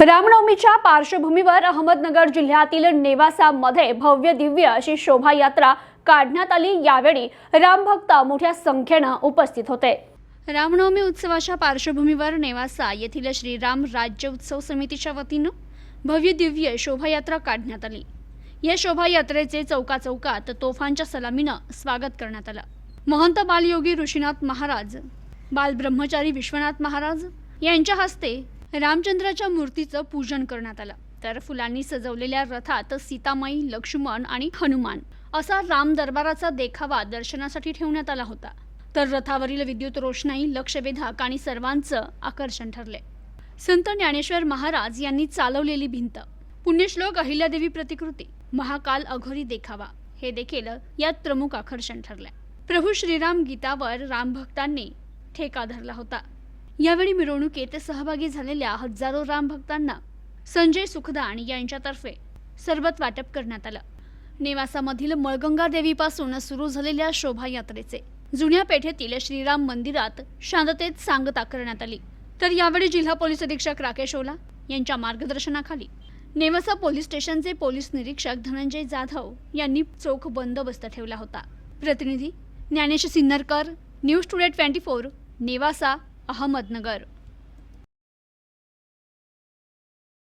रामनवमीच्या पार्श्वभूमीवर अहमदनगर जिल्ह्यातील नेवासामध्ये भव्य दिव्य अशी शोभायात्रा काढण्यात आली. यावेळी रामभक्त मोठ्या संख्येनं उपस्थित होते. रामनवमी उत्सवाच्या पार्श्वभूमीवर नेवासा येथील श्रीराम राज्य उत्सव समितीच्या वतीनं भव्य दिव्य शोभायात्रा काढण्यात आली. या शोभायात्रेचे चौकाचौकात तोफांच्या सलामीनं स्वागत करण्यात आलं. महंत बालयोगी ऋषीनाथ महाराज बालब्रह्मचारी विश्वनाथ महाराज यांच्या हस्ते रामचंद्राच्या मूर्तीचं पूजन करण्यात आलं. तर फुलांनी सजवलेल्या रथात सीतामाई लक्ष्मण आणि हनुमान असा राम दरबाराचा देखावा दर्शनासाठी ठेवण्यात आला होता. तर रथावरील विद्युत रोषणाई लक्षवेधक आणि सर्वांचं आकर्षण ठरले. संत ज्ञानेश्वर महाराज यांनी चालवलेली भिंत पुण्यश्लोक अहिल्यादेवी प्रतिकृती महाकाल अघोरी देखावा हे देखील यात प्रमुख आकर्षण ठरले. प्रभू श्रीराम गीतावर रामभक्तांनी ठेका धरला होता. यावेळी मिरवणुकीत सहभागी झालेल्या हजारो रामभक्तांना संजय सुखदाण यांच्यातर्फे सरबत वाटप करण्यात आलं. नेवासामधील मळगंगा देवीपासून सुरू झालेल्या शोभायात्रेचे जुन्या पेठेतील श्रीराम मंदिरात शांततेत सांगता करण्यात आली. तर यावेळी जिल्हा पोलीस अधीक्षक राकेश ओला यांच्या मार्गदर्शनाखाली नेवासा पोलीस स्टेशनचे पोलीस निरीक्षक धनंजय जाधव यांनी चोख बंदोबस्त ठेवला होता. प्रतिनिधी Dnyanesh Sinnarkar news today twenty four Nevasa. Ahmednagar.